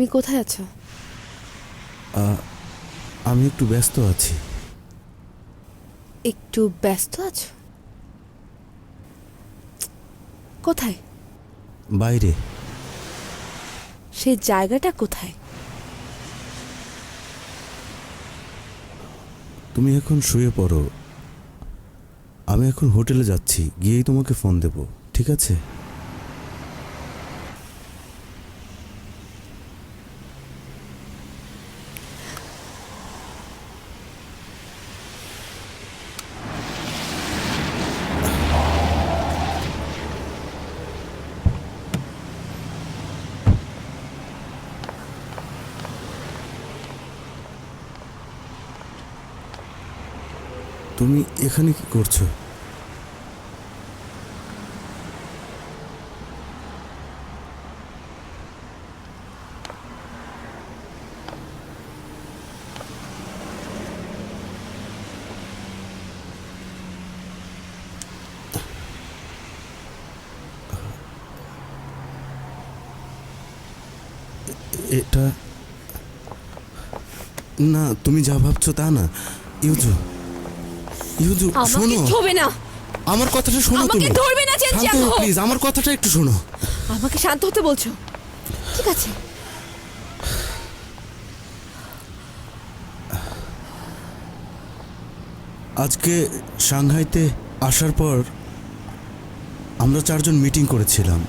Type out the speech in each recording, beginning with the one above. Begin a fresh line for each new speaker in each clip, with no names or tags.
তুমি কোথায় আছো?
আমি একটু ব্যস্ত আছি।
একটু ব্যস্ত আছো? কোথায়?
বাইরে।
সেই জায়গাটা কোথায়?
তুমি এখন শুয়ে পড়ো। আমি এখন হোটেলে যাচ্ছি গিয়েই তোমাকে ফোন দেব ঠিক আছে? তুমি এখানে কি করছ? এটা না তুমি যা ভাবছ তা না। ইউজু। ইউজু শোনো।
ছবে না।
আমার কথাটা শোনো
আমাকে ধরবে না।
প্লিজ আমার কথাটা একটু শোনো।
আমাকে শান্ত হতে বলছো? ঠিক আছে।
আজকে সাংহাইতে আসার পর আমরা চারজন মিটিং করেছিলাম।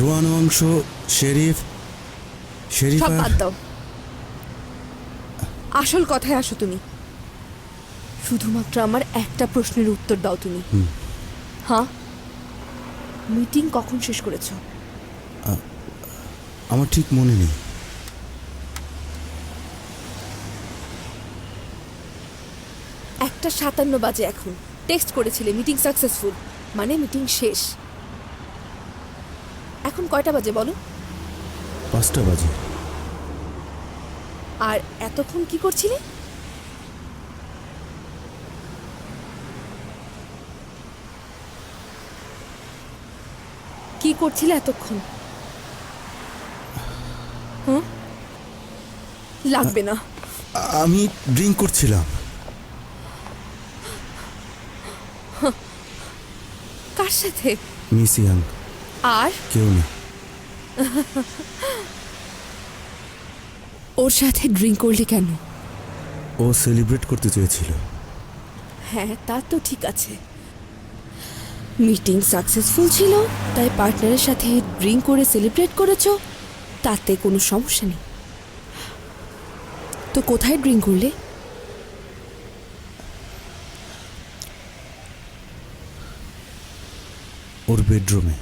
রোয়ান অংশ শেরিফ শেরিফ
আসল কথায় আসো তুমি। শুধুমাত্র আমার একটা প্রশ্নের উত্তর দাও তুমি। হ্যাঁ? মিটিং কখন শেষ করেছ?
আমার ঠিক মনে নেই।
একটা সাতান্ন বাজে এখন। টেক্সট করেছিলে মিটিং সাকসেসফুল। মানে মিটিং শেষ। এখন কয়টা বাজে বলো?
পাঁচটা বাজে।
আর এতক্ষণ কি করছিলে? করছিলে এতক্ষণ? হুম? লাগবে না।
আমি ড্রিঙ্ক করছিলাম।
কার সাথে?
Miss Young.
আর?
কেউ না।
ওর সাথে ড্রিঙ্ক করলে কেন?
ও সেলিব্রেট করতে চেয়েছিল।
হ্যাঁ তা তো ঠিক আছে। মিটিং সাকসেসফুল ছিল তাই পার্টনারের সাথে ড্রিঙ্ক করে সেলিব্রেট করেছ তাতে কোনো সমস্যা নেই। তো কোথায় ড্রিঙ্ক করলে?
ওর বেডরুমে।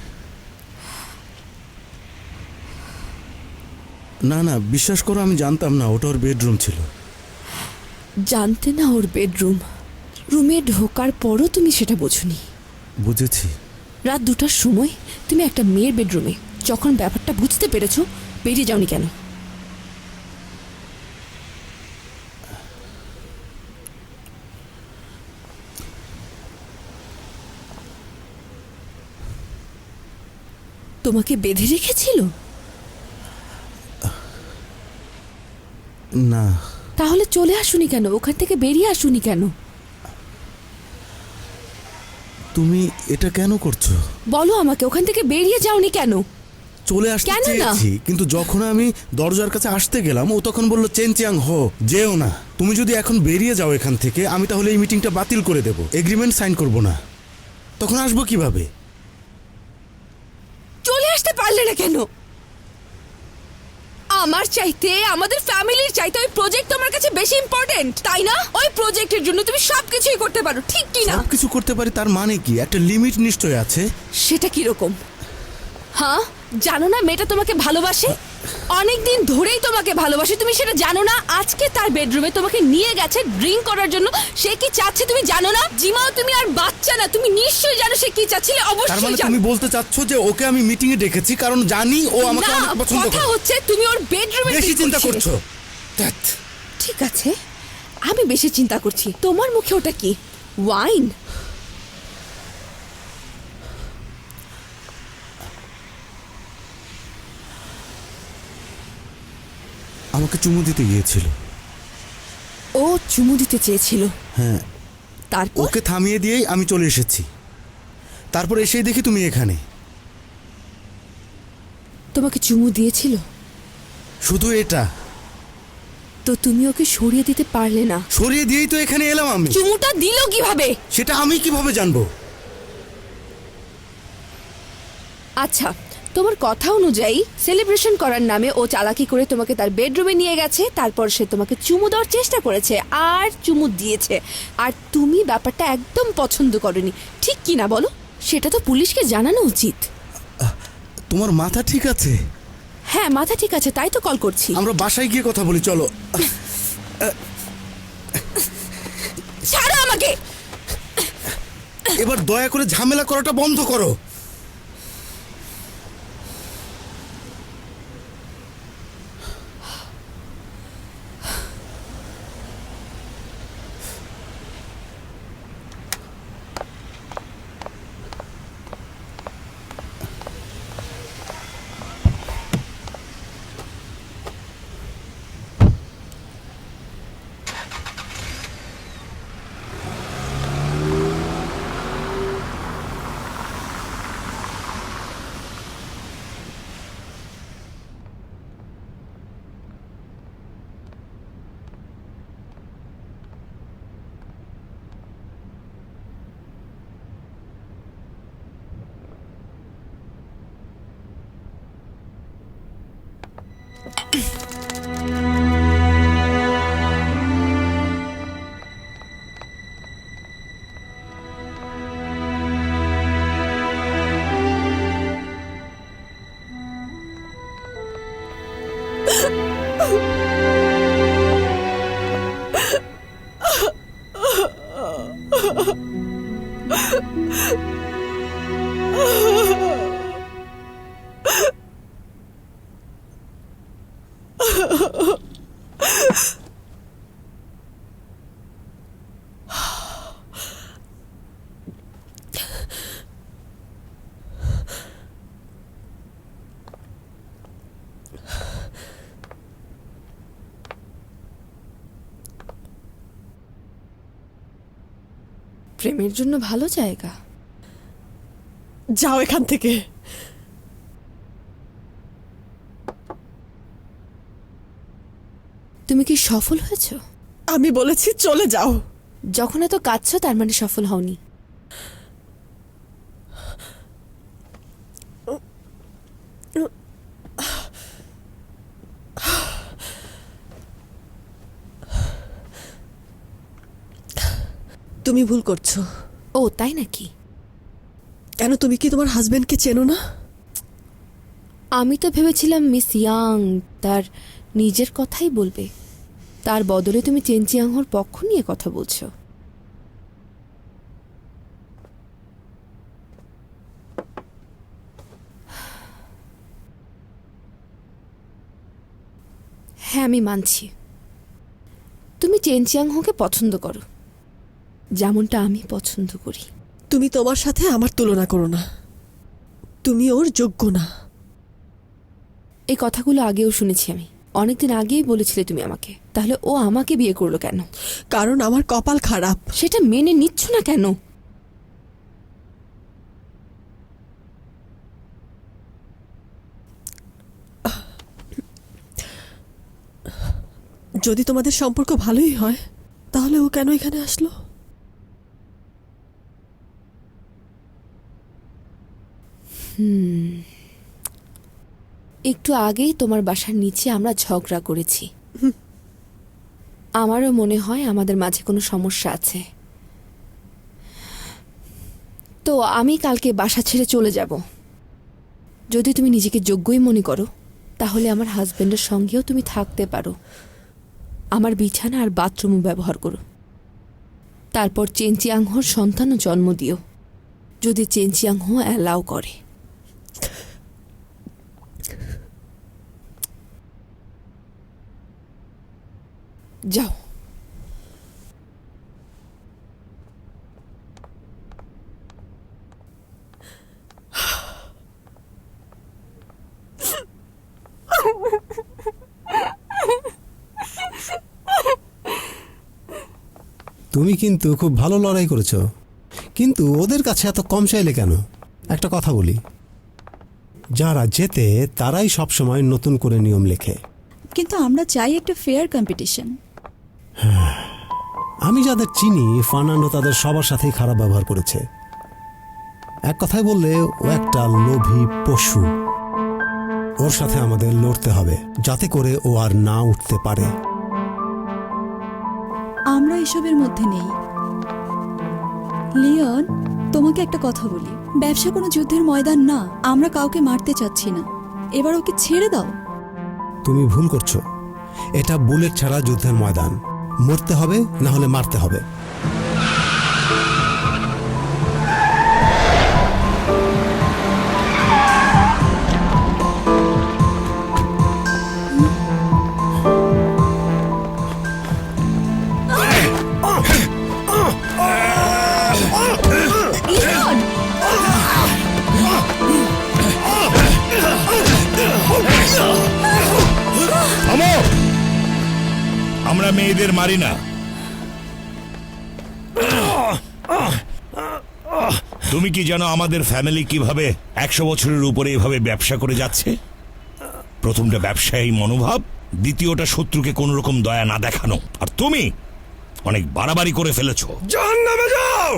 না না বিশ্বাস করো আমি জানতাম না ওটা ওর বেডরুম ছিল।
জানতে না ওর বেডরুম। রুমে ঢোকার পরও তুমি সেটা বোঝনি।
বুঝেছি।
রাত দুটার সময় তুমি একটা মেয়ের বেডরুমে যখন ব্যাপারটা বুঝতে পেরেছ বেরিয়ে যাওনি কেন? তোমাকে বেঁধে রেখেছিল?
না।
তাহলে চলে আসুনি কেন? ওখান থেকে বেরিয়ে আসুনি কেন?
তুমি এটা কেন করছ?
বলো আমাকে ওখান থেকে বেরিয়ে যাওনি কেন?
চলে আসতে
কেন না?
চেয়েছি কিন্তু যখন আমি দরজার কাছে আসতে গেলাম ও তখন বলল চেনচিয়াং হো যেও না। তুমি যদি এখন বেরিয়ে যাও এখান থেকে আমি তাহলে এই মিটিংটা বাতিল করে দেব। এগ্রিমেন্ট সাইন করব না। তখন আসব কীভাবে?
চলে আসতে পারলে না কেন? আমার চাইতে আমাদের ফ্যামিলির চাইতে ওই প্রজেক্ট তোমার কাছে বেশি ইম্পর্টেন্ট তাই না? ওই প্রজেক্টের জন্য তুমি সবকিছুই করতে পারো ঠিক কি না?
কিছু করতে পারি তার মানে কি? একটা লিমিট নিশ্চয় আছে।
সেটা কি রকম হ্যাঁ? জানো না মেয়েটা তোমাকে ভালোবাসে? অনেক দিন ধরেই তোমাকে ভালোবাসে তুমি সেটা জানো না। আজকে তার বেডরুমে তোমাকে নিয়ে গেছে ড্রিঙ্ক করার জন্য। সে কি চাচ্ছে তুমি জানো না? জিমাও তুমি আর বাচ্চা না তুমি নিশ্চয়ই জানো সে কি চাচ্ছিলে
তার
অবশ্যই
মানে
জানো।
তুমি বলতে চাচ্ছ যে ওকে আমি মিটিং এ ডেকেছি কারণ জানি ও আমাকে
না
অনেক পছন্দ
কথা
করে।
হচ্ছে তুমি ওর বেডরুমে
বেশি চিন্তা করছ? ধ্যাৎ।
ঠিক আছে আমি বেশি চিন্তা করছি। তোমার মুখে ওটা কি? ওয়াইন
আমাকে চুমু দিতে গিয়েছিল।
ও চুমু দিতে চেয়েছিল?
হ্যাঁ।
তারপর?
ওকে থামিয়ে দিয়েই আমি চলে এসেছি। তারপর এসেই দেখি তুমি এখানে।
তোমাকে চুমু দিয়েছিল?
শুধু এটা।
তো তুমি ওকে সরিয়ে দিতে পারলে না।
সরিয়ে দিয়েই তো এখানে এলাম আমি।
চুমুটা দিল কীভাবে?
সেটা আমি কীভাবে জানব?
আচ্ছা তোমার কথা অনুযায়ী সেলিব্রেশন করার নামে ও চালাকি করে তোমাকে তার বেডরুমে নিয়ে গেছে তারপর সে তোমাকে চুমু দেওয়ার চেষ্টা করেছে আর চুমু দিয়েছে। আর তুমি ব্যাপারটা একদম পছন্দ করনি। ঠিক কি না বলো? সেটা তো পুলিশকে জানানো উচিত।
তোমার মাথা ঠিক আছে?
হ্যাঁ মাথা ঠিক আছে তাই তো কল করছি।
আমরা বাসায় গিয়ে কথা বলি চলো।
ছাড়ো আমাকে!
এবার দয়া করে ঝামেলা করাটা বন্ধ করো।
প্রেমের জন্য ভালো জায়গা।
যাও এখান থেকে।
তুমি কি সফল হয়েছ?
আমি বলেছি চলে যাও।
যখন এত কাঁদছ তার মানে সফল হওনি।
তুমি ভুল করছ।
ও তাই নাকি?
কেন তুমি কি তোমার হাজবেন্ডকে চেনো না?
আমি তো ভেবেছিলাম মিস ইয়াং তার নিজের কথাই বলবে। তার বদলে তুমি চেনচিয়াংহোর পক্ষ নিয়ে কথা বলছো। হ্যাঁ আমি মানছি। তুমি চেনচিয়াংহোকে পছন্দ করো। যেমনটা আমি পছন্দ করি।
তুমি তোমার সাথে আমার তুলনা করো না। তুমি ওর যোগ্য না।
এই কথাগুলো আগেও শুনেছি আমি। অনেকদিন আগেই বলেছিলে তুমি আমাকে। তাহলে ও আমাকে বিয়ে করল কেন?
কারণ আমার কপাল খারাপ।
সেটা মেনে নিচ্ছ না কেন?
যদি তোমাদের সম্পর্ক ভালোই হয় তাহলে ও কেন এখানে আসলো?
একটু আগেই তোমার বাসার নিচে আমরা ঝগড়া করেছি। আমারও মনে হয় আমাদের মাঝে কোনো সমস্যা আছে। তো আমি কালকে বাসা ছেড়ে চলে যাব। যদি তুমি নিজেকে যোগ্যই মনে করো, তাহলে আমার হাজবেন্ডের সঙ্গেও তুমি থাকতে পারো। আমার বিছানা আর বাথরুমও ব্যবহার করো। তারপর চেনচিয়াংহোর সন্তানও জন্ম দিও। যদি চেনচিয়াংহো অ্যালাউ করে। যাও।
তুমি কিন্তু খুব ভালো লড়াই করেছ। কিন্তু ওদের কাছে এত কম চাইলে কেন? একটা কথা বলি। যারা জেতে তারাই সবসময় নতুন করে নিয়ম লেখে।
কিন্তু আমরা চাই একটা ফেয়ার কম্পিটিশন
আমি যাদের চিনি ফার্নান্ডো তাদের সবার সাথেই খারাপ ব্যবহার করেছে। এক কথায় বললে ও একটা লোভী পশু। ওর সাথে আমাদের লড়তে হবে যাতে করে ও আর না উঠতে পারে।
আমরা এসবের মধ্যে নেই। লিওন তোমাকে একটা কথা বলি। ব্যবসা কোনো যুদ্ধের ময়দান না আমরা কাউকে মারতে চাচ্ছি না। এবার ওকে ছেড়ে দাও।
তুমি ভুল করছ। এটা বুলেট ছাড়া যুদ্ধের ময়দান। মরতে হবে না হলে মারতে হবে।
আমরা মেয়েদের মারি না। তুমি কি জানো আমাদের ফ্যামিলি কীভাবে একশো বছরের উপরে এভাবে ব্যবসা করে যাচ্ছে? প্রথমটা ব্যবসায়ী মনোভাব দ্বিতীয়টা শত্রুকে কোন রকম দয়া না দেখানো। আর তুমি অনেক বাড়াবাড়ি করে ফেলেছো।
যাও!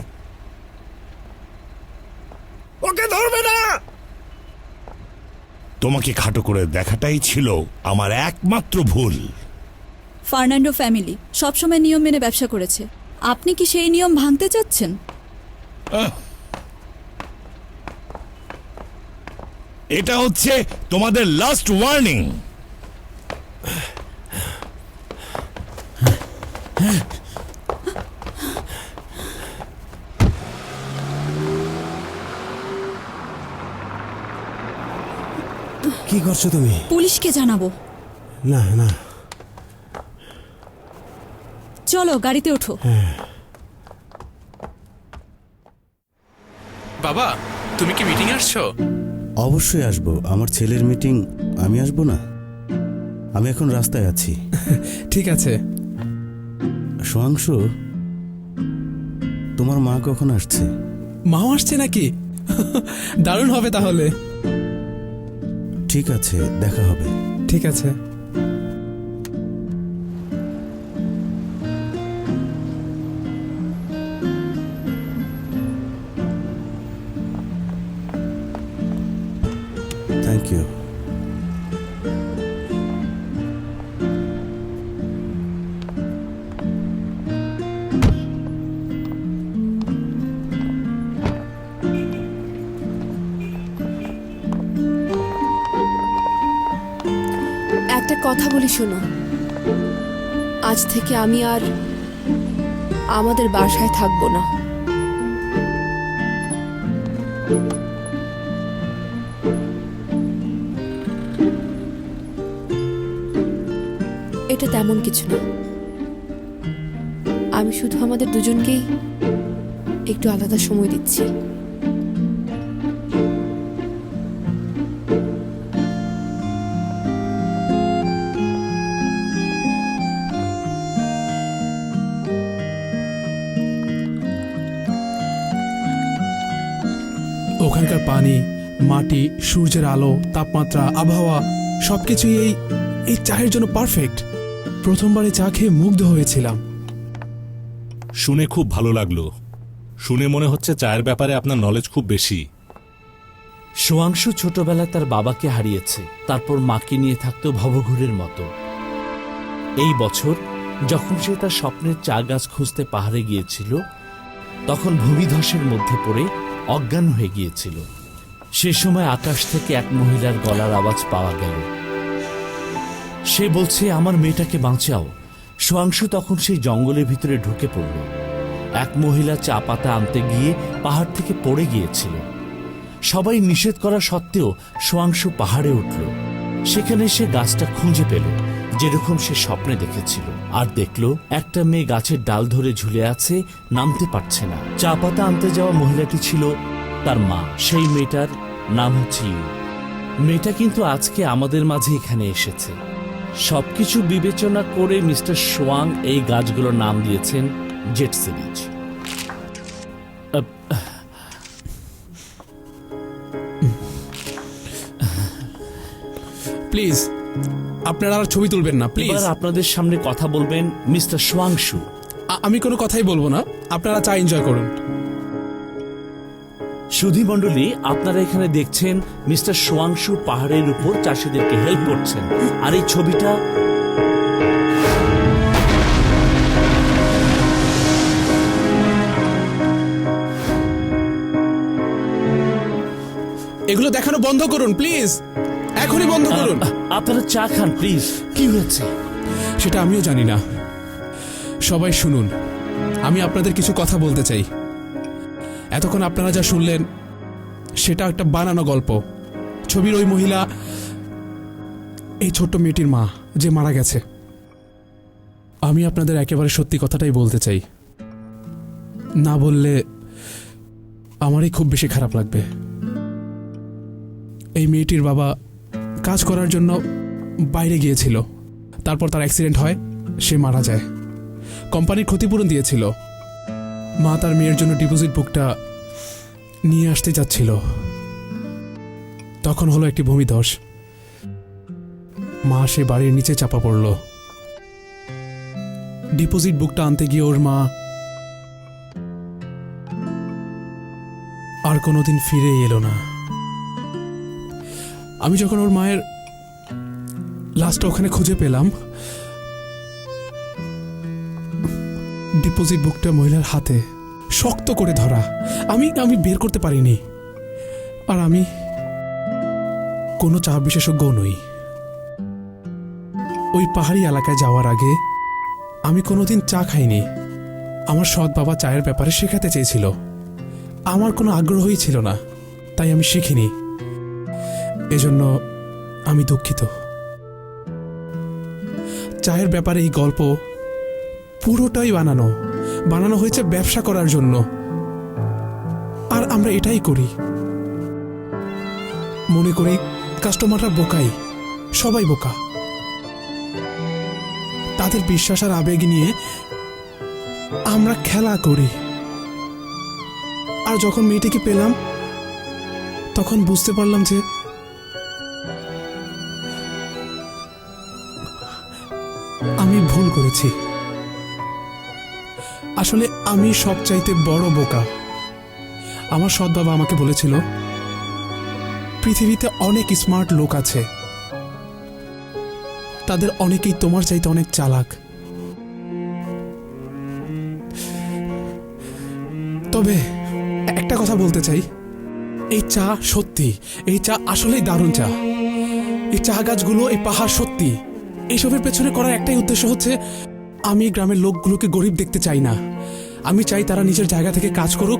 ওকে ধরবে না!
তোমাকে খাটো করে দেখাটাই ছিল আমার একমাত্র ভুল।
ফার্নান্ডো ফ্যামিলি সবসময় নিয়ম মেনে ব্যবসা করেছে। আপনি কি সেই নিয়ম ভাঙতে চাচ্ছেন?
এটা হচ্ছে তোমাদের লাস্ট ওয়ার্নিং
কি করছ তুমি?
পুলিশকে জানাব।
না না।
চলো গাড়িতে ওঠো।
বাবা তুমি কি মিটিং আসছো?
অবশ্যই আসব। আমার ছেলের মিটিং আমি আসব না? আমি এখন রাস্তায় আছি।
ঠিক আছে।
সোয়াংশু তোমার মা কখন আসছে?
মাও আসছে নাকি? দারুণ হবে তাহলে।
ঠিক আছে দেখা হবে।
ঠিক আছে।
থেকে আমি আর আমাদের বাসায় থাকব না। এটা তেমন কিছু না। আমি শুধু আমাদের দুজনকেই একটু আলাদা সময় দিচ্ছি।
পানি মাটি সূর্যের আলো তাপমাত্রা আবহাওয়া সবকিছুই এই এই চায়ের জন্য পারফেক্ট প্রথমবারে চা খেয়ে মুগ্ধ হয়েছিলাম।
শুনে খুব ভালো লাগল। শুনে মনে হচ্ছে চায়ের ব্যাপারে আপনার নলেজ খুব বেশি।
সোয়াংশু ছোটবেলায় তার বাবাকে হারিয়েছে তারপর মাকে নিয়ে থাকতো ভবঘুরের মতো। এই বছর যখন সে তার স্বপ্নের চা গাছ খুঁজতে পাহাড়ে গিয়েছিল তখন ভূমিধসের মধ্যে পড়ে অজ্ঞান হয়ে গিয়েছিল। সে সময় আকাশ থেকে এক মহিলার গলার আওয়াজ পাওয়া গেল। সে বলছে, আমার মেয়েটাকে বাঁচাও। সোয়াংশু তখন সেই জঙ্গলের ভিতরে ঢুকে পড়ল। এক মহিলা চা পাতা আনতে গিয়ে পাহাড় থেকে পড়ে গিয়েছিল। সবাই নিষেধ করা সত্ত্বেও সোয়াংশু পাহাড়ে উঠল। সেখানে সে গাছটা খুঁজে পেল, যেরকম সে স্বপ্নে দেখেছিল। আর দেখল, একটা মেয়ে গাছের ডাল ধরে ঝুলে আছে, নামতে পারছে না। চা পাতা আনতে যাওয়া মহিলাটি ছিল তার মা। সেই মেয়েটার নাম হচ্ছে ইউ। মেয়েটা কিন্তু আজকে আমাদের মাঝে এখানে এসেছে। সবকিছু বিবেচনা করে মিস্টার সোয়াং এই গাছগুলোর নাম দিয়েছেন জেট সিরিজ
প্লিজ আপনারা আর ছবি তুলবেন না প্লিজ।
এবার আপনাদের সামনে কথা বলবেন মিস্টার সোয়াংশু।
আমি কোনো কথাই বলব না আপনারা চা এনজয় করুন।
সুধী মণ্ডলী আপনারা এখানে দেখছেন মিস্টার সোয়াংশু পাহাড়ের উপর চাষিদেরকে হেল্প করছেন। আর এই ছবিটা
এগুলো দেখানো বন্ধ করুন প্লিজ এখনই বন্ধ করুন।
আপনারা চা খান প্লিজ কি হয়েছে?
সেটা আমিও জানি না। সবাই শুনুন আমি আপনাদের কিছু কথা বলতে চাই। এতক্ষণ আপনারা যা শুনলেন, সেটা একটা বানানো গল্প। ছবির ওই মহিলা, এই ছোট্ট মেয়েটির মা, যে মারা গেছে। আমি আপনাদের একেবারে সত্যি কথাটাই বলতে চাই। না বললে আমারই খুব বেশি খারাপ লাগবে। এই মেয়েটির বাবা কাজ করার জন্য বাইরে গিয়েছিল। তারপর তার অ্যাক্সিডেন্ট হয়, সে মারা যায়। কোম্পানির ক্ষতিপূরণ দিয়েছিল। মা তার মেয়ের জন্য ডিপোজিট বুকটা নিয়ে আসতে যাচ্ছিল। তখন হলো একটি ভূমিধস। মা সে বাড়ির নিচে চাপা পড়ল। ডিপোজিট বুকটা আনতে গিয়ে ওর মা আর কোনোদিন ফিরে এলো না। আমি যখন ওর মায়ের লাস্টটা ওখানে খুঁজে পেলাম ডিপোজিট বুকটা মহিলার হাতে শক্ত করে ধরা। আমি আমি বের করতে পারিনি। আর আমি কোনো চা বিশেষজ্ঞ নই। ওই পাহাড়ি এলাকায় যাওয়ার আগে আমি কোনোদিন চা খাইনি। আমার সৎ বাবা চায়ের ব্যাপারে শেখাতে চেয়েছিল। আমার কোনো আগ্রহই ছিল না, তাই আমি শিখিনি। এজন্য আমি দুঃখিত। চায়ের ব্যাপারে এই গল্প পুরোটাই বানানো। বানানো হয়েছে ব্যবসা করার জন্য। আর আমরা এটাই করি। মনে করি কাস্টমাররা বোকাই। সবাই বোকা। তাদের বিশ্বাস আর আবেগ নিয়ে আমরা খেলা করি। আর যখন মেয়েটিকে পেলাম, তখন বুঝতে পারলাম যে আমি ভুল করেছি। আসলে আমি সবচাইতে বড় বোকা। আমার সৎ বাবা আমাকে বলেছিল, পৃথিবীতে অনেক স্মার্ট লোক আছে। তাদের অনেকেই তোমার চাইতে অনেক চালাক। তবে একটা কথা বলতে চাই, এই চা সত্যি, এই চা আসলেই দারুণ চা। এই চা গাছগুলো, এই পাহাড় সত্যি। এইসবের পেছনে করার একটাই উদ্দেশ্য হচ্ছে আমি গ্রামের লোকগুলোকে গরিব দেখতে চাই না। আমি চাই তারা নিজের জায়গা থেকে কাজ করুক,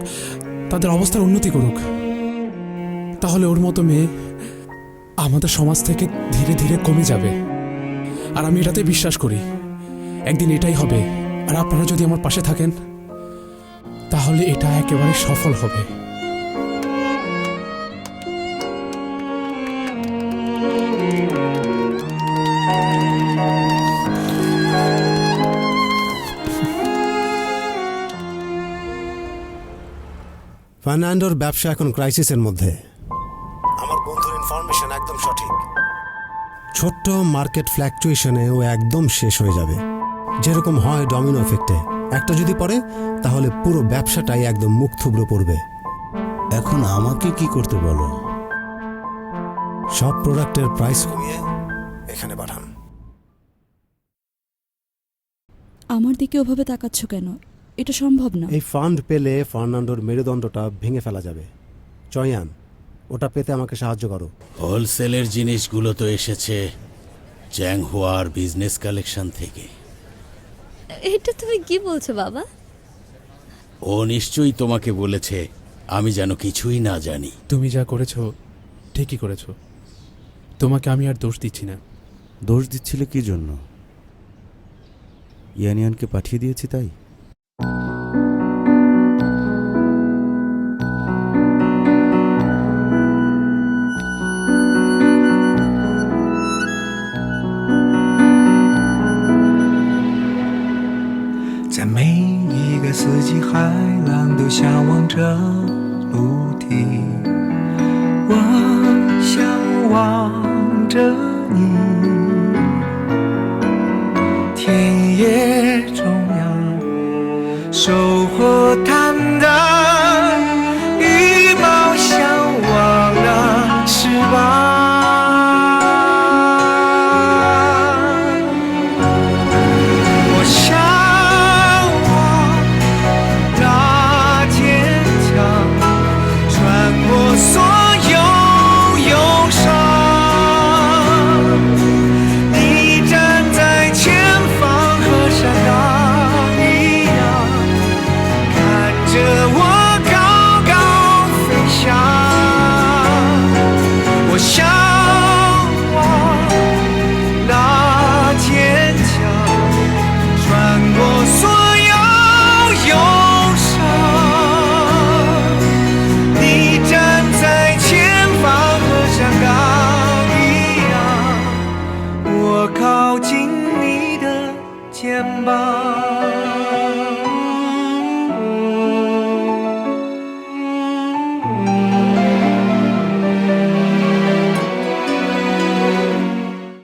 তাদের অবস্থার উন্নতি করুক। তাহলে ওর মতো মেয়ে আমাদের সমাজ থেকে ধীরে ধীরে কমে যাবে। আর আমি এটাতে বিশ্বাস করি। একদিন এটাই হবে। আর আপনারা যদি আমার পাশে থাকেন, তাহলে এটা একেবারে সফল হবে।
ফার্নান্ডোর ব্যবসা এখন ক্রাইসিসের মধ্যে। আমার বন্ধুর ইনফরমেশন একদম সঠিক। ছোট্ট মার্কেট ফ্ল্যাকচুয়েশনে ও একদম শেষ হয়ে যাবে। যেরকম হয় ডমিনো এফেক্টে একটা যদি পড়ে তাহলে পুরো ব্যবসাটাই একদম মুখ থুবড়ে পড়বে।
এখন আমাকে কি করতে বলো?
সব প্রোডাক্টের প্রাইস কমিয়ে এখানে পাঠান।
আমার দিকে ওভাবে তাকাচ্ছ কেন? এটা সম্ভব না।
এই ফান্ড পেলে ফার্নান্ডোর মেরুদণ্ডটা ভেঙে ফেলা যাবে। চয়ান ওটা পেতে আমাকে সাহায্য করো।
হোলসেলের জিনিসগুলো তো এসেছে চ্যাংহুয়ার বিজনেস কালেকশন থেকে।
এটা তুমি কি বলছো বাবা?
ও নিশ্চয়ই তোমাকে বলেছে আমি যেন কিছুই না জানি।
তুমি যা করেছ ঠিকই করেছ। তোমাকে আমি আর দোষ দিচ্ছি না।
দোষ দিচ্ছিলে কি জন্য? ইয়ানিয়ানকে পাঠিয়ে দিয়েছি তাই?
在
每一个四季，海浪都向往着。